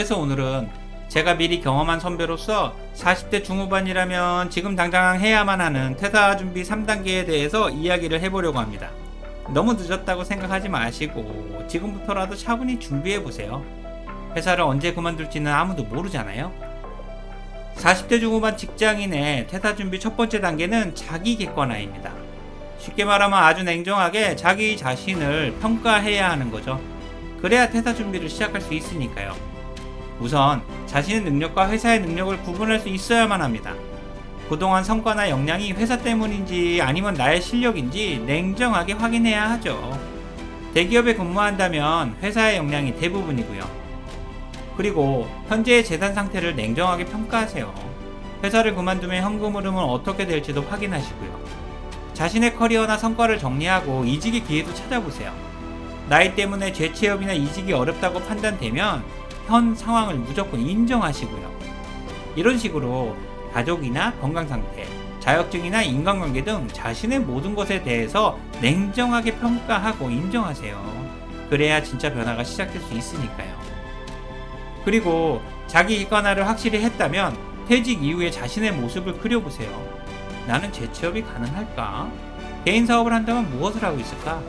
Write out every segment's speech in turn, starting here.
그래서 오늘은 제가 미리 경험한 선배로서 40대 중후반이라면 지금 당장 해야만 하는 퇴사 준비 3단계에 대해서 이야기를 해보려고 합니다. 너무 늦었다고 생각하지 마시고 지금부터라도 차분히 준비해 보세요. 회사를 언제 그만둘지는 아무도 모르잖아요. 40대 중후반 직장인의 퇴사 준비 첫 번째 단계는 자기 객관화입니다. 쉽게 말하면 아주 냉정하게 자기 자신을 평가해야 하는 거죠. 그래야 퇴사 준비를 시작할 수 있으니까요. 우선 자신의 능력과 회사의 능력을 구분할 수 있어야만 합니다. 그동안 성과나 역량이 회사 때문인지 아니면 나의 실력인지 냉정하게 확인해야 하죠. 대기업에 근무한다면 회사의 역량이 대부분이고요. 그리고 현재의 재산 상태를 냉정하게 평가하세요. 회사를 그만두면 현금 흐름은 어떻게 될지도 확인하시고요. 자신의 커리어나 성과를 정리하고 이직의 기회도 찾아보세요. 나이 때문에 재취업이나 이직이 어렵다고 판단되면 현 상황을 무조건 인정하시고요. 이런 식으로 가족이나 건강 상태, 자격증이나 인간관계 등 자신의 모든 것에 대해서 냉정하게 평가하고 인정하세요. 그래야 진짜 변화가 시작될 수 있으니까요. 그리고 자기 객관화를 확실히 했다면 퇴직 이후에 자신의 모습을 그려보세요. 나는 재취업이 가능할까? 개인 사업을 한다면 무엇을 하고 있을까?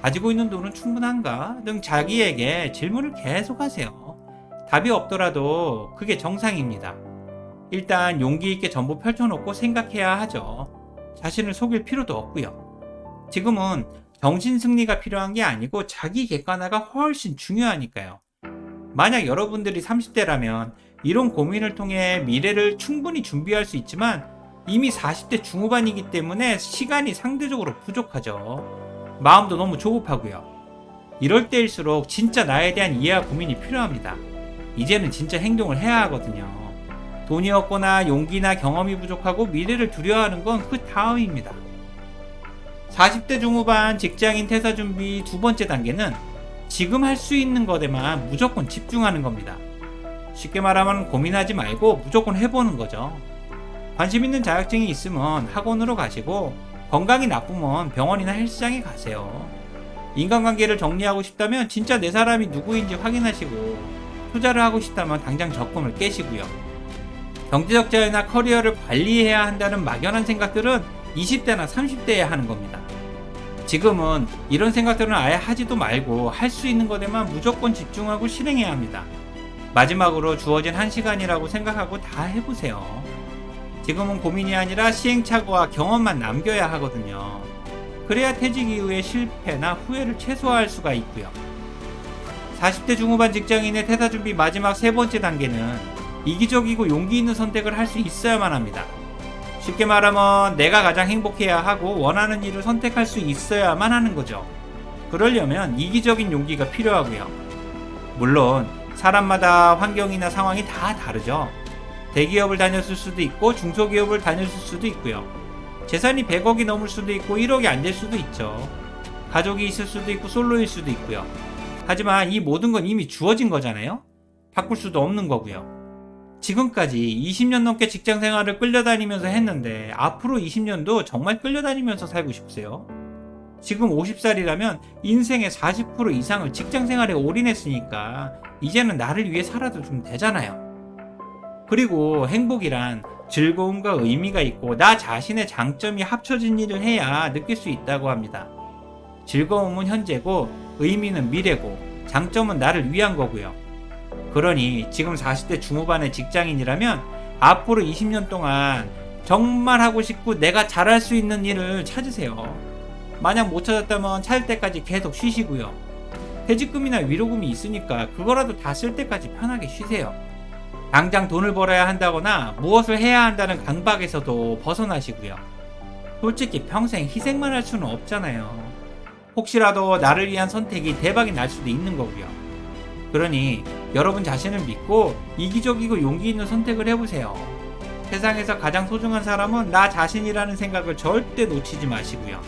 가지고 있는 돈은 충분한가? 등 자기에게 질문을 계속 하세요. 답이 없더라도 그게 정상입니다. 일단 용기 있게 전부 펼쳐놓고 생각해야 하죠. 자신을 속일 필요도 없고요. 지금은 정신 승리가 필요한 게 아니고 자기 객관화가 훨씬 중요하니까요. 만약 여러분들이 30대라면 이런 고민을 통해 미래를 충분히 준비할 수 있지만 이미 40대 중후반이기 때문에 시간이 상대적으로 부족하죠. 마음도 너무 조급하고요. 이럴 때일수록 진짜 나에 대한 이해와 고민이 필요합니다. 이제는 진짜 행동을 해야 하거든요. 돈이 없거나 용기나 경험이 부족하고 미래를 두려워하는 건 그 다음입니다. 40대 중후반 직장인 퇴사 준비 두 번째 단계는 지금 할 수 있는 것에만 무조건 집중하는 겁니다. 쉽게 말하면 고민하지 말고 무조건 해보는 거죠. 관심 있는 자격증이 있으면 학원으로 가시고 건강이 나쁘면 병원이나 헬스장에 가세요. 인간관계를 정리하고 싶다면 진짜 내 사람이 누구인지 확인하시고 투자를 하고 싶다면 당장 적금을 깨시고요. 경제적 자유나 커리어를 관리해야 한다는 막연한 생각들은 20대나 30대에 하는 겁니다. 지금은 이런 생각들은 아예 하지도 말고 할 수 있는 것에만 무조건 집중하고 실행해야 합니다. 마지막으로 주어진 한 시간이라고 생각하고 다 해보세요. 지금은 고민이 아니라 시행착오와 경험만 남겨야 하거든요. 그래야 퇴직 이후의 실패나 후회를 최소화할 수가 있고요. 40대 중후반 직장인의 퇴사 준비 마지막 세 번째 단계는 이기적이고 용기 있는 선택을 할 수 있어야만 합니다. 쉽게 말하면 내가 가장 행복해야 하고 원하는 일을 선택할 수 있어야만 하는 거죠. 그러려면 이기적인 용기가 필요하고요. 물론 사람마다 환경이나 상황이 다 다르죠. 대기업을 다녔을 수도 있고 중소기업을 다녔을 수도 있고요. 재산이 100억이 넘을 수도 있고 1억이 안 될 수도 있죠. 가족이 있을 수도 있고 솔로일 수도 있고요. 하지만 이 모든 건 이미 주어진 거잖아요. 바꿀 수도 없는 거고요. 지금까지 20년 넘게 직장 생활을 끌려다니면서 했는데 앞으로 20년도 정말 끌려다니면서 살고 싶으세요? 지금 50살이라면 인생의 40% 이상을 직장 생활에 올인했으니까 이제는 나를 위해 살아도 좀 되잖아요. 그리고 행복이란 즐거움과 의미가 있고 나 자신의 장점이 합쳐진 일을 해야 느낄 수 있다고 합니다. 즐거움은 현재고 의미는 미래고 장점은 나를 위한 거고요. 그러니 지금 40대 중후반의 직장인이라면 앞으로 20년 동안 정말 하고 싶고 내가 잘할 수 있는 일을 찾으세요. 만약 못 찾았다면 찾을 때까지 계속 쉬시고요. 퇴직금이나 위로금이 있으니까 그거라도 다 쓸 때까지 편하게 쉬세요. 당장 돈을 벌어야 한다거나 무엇을 해야 한다는 강박에서도 벗어나시고요. 솔직히 평생 희생만 할 수는 없잖아요. 혹시라도 나를 위한 선택이 대박이 날 수도 있는 거고요. 그러니 여러분 자신을 믿고 이기적이고 용기 있는 선택을 해보세요. 세상에서 가장 소중한 사람은 나 자신이라는 생각을 절대 놓치지 마시고요.